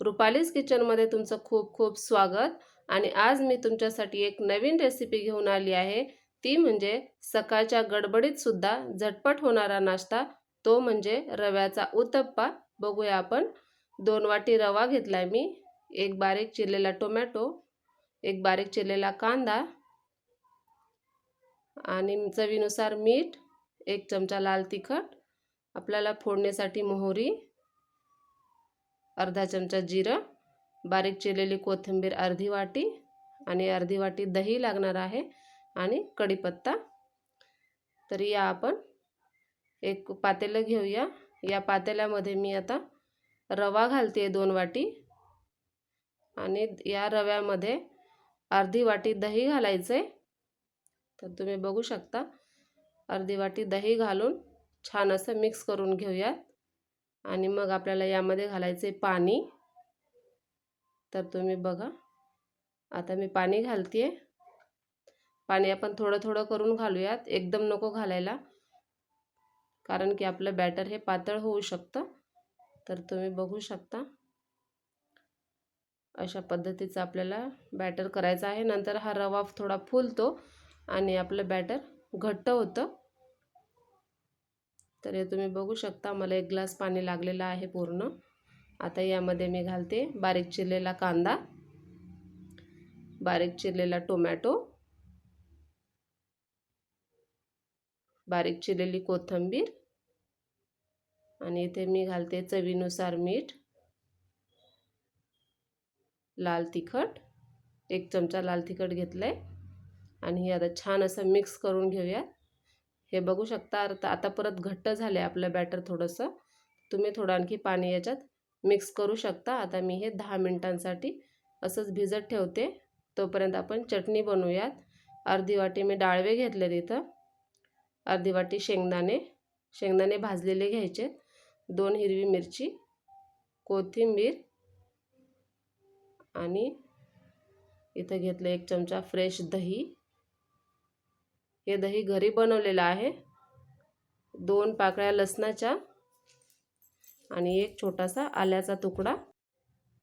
रुपालीज किचनमध्ये तुमचं खूप खूप स्वागत. आणि आज मी तुमच्यासाठी एक नवीन रेसिपी घेऊन आली आहे. ती म्हणजे सकाळच्या गडबडीत सुद्धा झटपट होणारा नाश्ता. तो म्हणजे रव्याचा उत्तप्पा. बघूया आपण. दोन वाटी रवा घेतला मी. एक बारीक चिरलेला टोमॅटो. एक बारीक चिरलेला कांदा. आणि चवीनुसार मीठ. एक चमचा लाल तिखट. आपल्याला फोडणीसाठी मोहरी. अर्धा चमचा जिरं बारीक चिरलेली कोथिंबीर अर्धी वाटी आणि अर्धी वाटी दही लागणार आहे आणि कढीपत्ता. तर या आपण एक पातेलं घेऊया. या पातेल्यामध्ये मी आता रवा घालते दोन वाटी आणि या रव्यामध्ये अर्धी वाटी दही घालायचं. आहे तर तुम्ही बघू शकता अर्धी वाटी दही घालून छान असं मिक्स करून घेऊयात. आणि मग आपल्याला यामध्ये घालायचे पाणी. तर तुम्ही बघा. आता मी पाणी घालते पाणी आपण थोडं थोडं करून घालूयात. एकदम नको घालायला. कारण की आपलं बॅटर हे पातळ होऊ शकतं. तर तुम्ही बघू शकता. अशा पद्धतीचं आपल्याला बॅटर करायचं आहे. नंतर हा रवा थोडा फुलतो आणि आपलं बॅटर घट्ट होतं. तर हे तुम्ही बघू शकता मला एक ग्लास पाणी लागलेलं आहे पूर्ण. आता यामध्ये मी घालते बारीक चिरलेला कांदा बारीक चिरलेला टोमॅटो बारीक चिरलेली कोथिंबीर आणि इथे मी घालते चवीनुसार मीठ लाल तिखट एक चमचा लाल तिखट घेतलं आहे आणि हे आता छान असं मिक्स करून घेऊयात. हे बघू शकता. आता परत घट्ट झालं आहे आपलं बॅटर थोडंसं. तुम्ही थोडं आणखी पाणी याच्यात मिक्स करू शकता. आता मी हे दहा मिनटांसाठी असंच भिजत ठेवते. तोपर्यंत आपण चटणी बनवूयात. अर्धी वाटी मी डाळवे घेतले तिथं अर्धी वाटी शेंगदाणे. शेंगदाणे भाजलेले घ्यायचे. दोन हिरवी मिरची कोथिंबीर आणि इथं घेतलं एक चमचा फ्रेश दही. हे दही घरी बनवलेलं आहे. दोन पाकळ्या लसणाच्या आणि एक छोटासा आल्याचा तुकडा.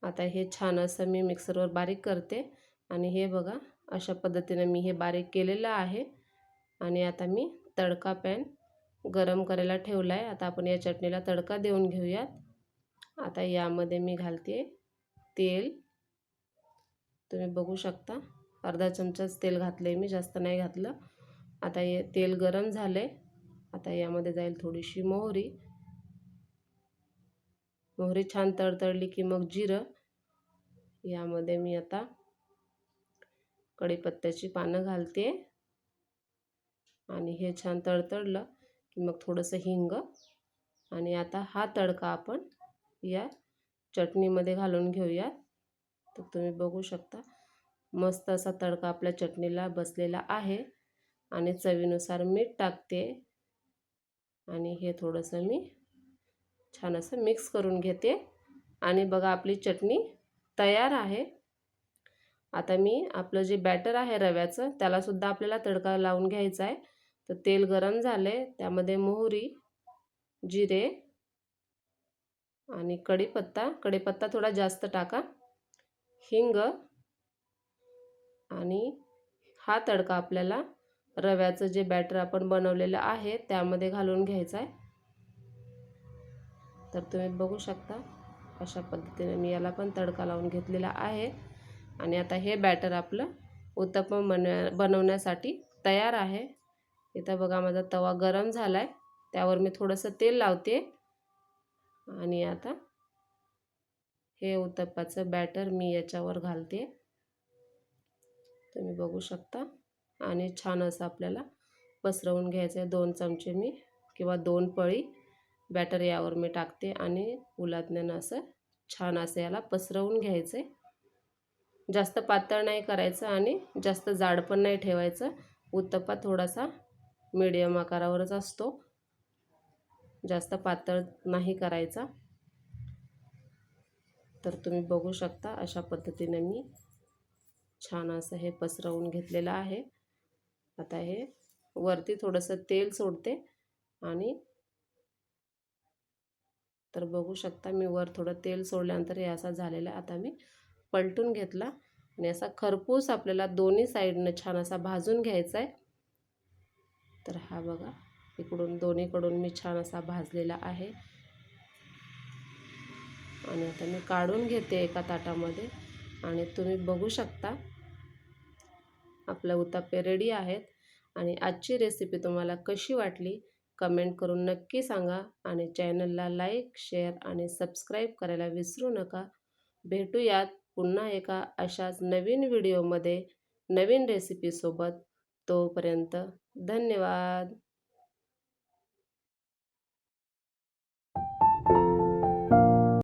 आता हे छान असं मी मिक्सरवर बारीक करते. आणि हे बघा अशा पद्धतीने मी हे बारीक केलेलं आहे. आणि आता मी तडका पॅन गरम करायला ठेवला आहे आता आपण या चटणीला तडका देऊन घेऊयात. आता यामध्ये मी घालते तेल. तुम्ही बघू शकता अर्धा चमचाच तेल घातलं आहे मी जास्त नाही घातलं. आता हे तेल गरम झाले आता यामध्ये जाईल थोडीशी मोहरी. मोहरी छान तडतडली की मग जिरं. यामध्ये मी आता कढीपत्त्याची पानं घालते. आणि हे छान तडतडलं की मग थोडंसं हिंग. आणि आता हा तडका आपण या चटणीमध्ये घालून घेऊया तर तुम्ही बघू शकता मस्त असा तडका आपल्या चटणीला बसलेला आहे. आणि चवीनुसार मीठ टाकते. आणि हे थोडंसं मी छान असं मिक्स करून घेते. आणि बघा आपली चटणी तयार आहे. आता मी आपलं जे बॅटर आहे रव्याचं त्यालासुद्धा आपल्याला तडका लावून घ्यायचा आहे. तर तेल गरम झाले त्यामध्ये मोहरी जिरे आणि कढीपत्ता. कढीपत्ता थोडा जास्त टाका. हिंग आणि हा तडका आपल्याला रव्याचं जे बॅटर आपण बनवलेलं आहे त्यामध्ये घालून घ्यायचं आहे. तर तुम्ही बघू शकता अशा पद्धतीने मी याला पण तडका लावून घेतलेला आहे. आणि आता हे बॅटर आपलं उत्तपम बनव बनवण्यासाठी तयार आहे. इथं बघा माझा तवा गरम झाला आहे त्यावर मी थोडंसं तेल लावते. आणि आता हे उत्तप्पाचं बॅटर मी याच्यावर घालते. तुम्ही बघू शकता. आणि छान असं आपल्याला पसरवून घ्यायचं आहे. दोन चमचे मी किंवा दोन पळी बॅटर यावर मी टाकते आणि उलातण्यानं असं छान असं याला पसरवून घ्यायचं आहे. जास्त पातळ नाही करायचं आणि जास्त जाड पण नाही ठेवायचं. उत्तप्पा थोडासा मीडियम आकारावरच असतो. जास्त पातळ नाही करायचा. तर तुम्ही बघू शकता अशा पद्धतीने मी छान असं हे पसरवून घेतलेलं आहे. आता हे वरती थोडंसं तेल सोडते आणि तर बघू शकता मी वर थोडं तेल सोडल्यानंतर हे असा झालेला आता मी पलटून घेतला आणि असा खरपूस आपल्याला दोन्ही साईडनं छान असा भाजून घ्यायचा आहे. तर हा बघा इकडून दोन्हीकडून मी छान असा भाजलेला आहे. आणि आता मी काढून घेते एका ताटामध्ये आणि तुम्ही बघू शकता आपल्या उत्तापे रेडी आहेत. आणि आजची रेसिपी तुम्हाला कशी वाटली कमेंट करून नक्की सांगा. आणि चॅनलला लाईक शेअर आणि सबस्क्राईब करायला विसरू नका. भेटूयात पुन्हा एका अशाच नवीन व्हिडिओमध्ये नवीन रेसिपीसोबत तोपर्यंत धन्यवाद.